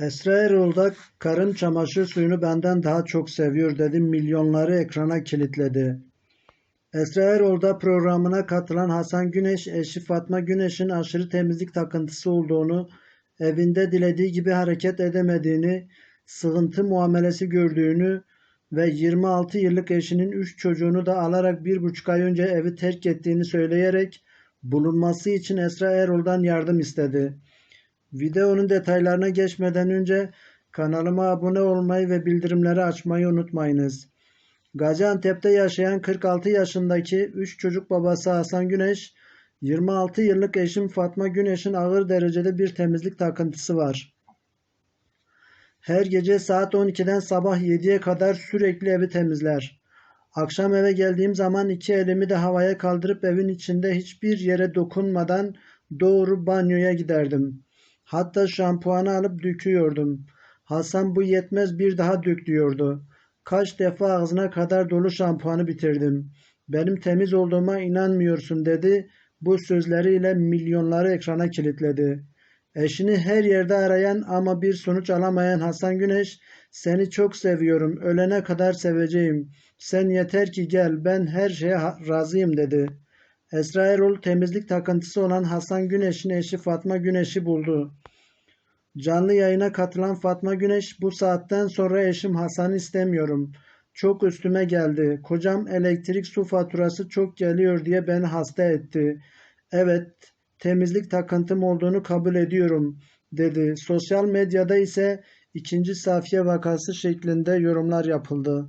Esra Erol da karım çamaşır suyunu benden daha çok seviyor dedi milyonları ekrana kilitledi. Esra Erol da programına katılan Hasan Güneş eşi Fatma Güneş'in aşırı temizlik takıntısı olduğunu, evinde dilediği gibi hareket edemediğini, sığıntı muamelesi gördüğünü ve 26 yıllık eşinin 3 çocuğunu da alarak bir buçuk ay önce evi terk ettiğini söyleyerek bulunması için Esra Erol'dan yardım istedi. Videonun detaylarına geçmeden önce kanalıma abone olmayı ve bildirimleri açmayı unutmayınız. Gaziantep'te yaşayan 46 yaşındaki 3 çocuk babası Hasan Güneş, 26 yıllık eşim Fatma Güneş'in ağır derecede bir temizlik takıntısı var. Her gece saat 12'den sabah 7'ye kadar sürekli evi temizler. Akşam eve geldiğim zaman iki elimi de havaya kaldırıp evin içinde hiçbir yere dokunmadan doğru banyoya giderdim. Hatta şampuanı alıp döküyordum. Hasan bu yetmez bir daha dök diyordu. Kaç defa ağzına kadar dolu şampuanı bitirdim. Benim temiz olduğuma inanmıyorsun dedi. Bu sözleriyle milyonları ekrana kilitledi. Eşini her yerde arayan ama bir sonuç alamayan Hasan Güneş, seni çok seviyorum, ölene kadar seveceğim. Sen yeter ki gel, ben her şeye razıyım dedi. Esra Erol temizlik takıntısı olan Hasan Güneş'in eşi Fatma Güneş'i buldu. Canlı yayına katılan Fatma Güneş bu saatten sonra eşim Hasan'ı istemiyorum. Çok üstüme geldi. Kocam elektrik su faturası çok geliyor diye beni hasta etti. Evet, temizlik takıntım olduğunu kabul ediyorum dedi. Sosyal medyada ise ikinci Safiye vakası şeklinde yorumlar yapıldı.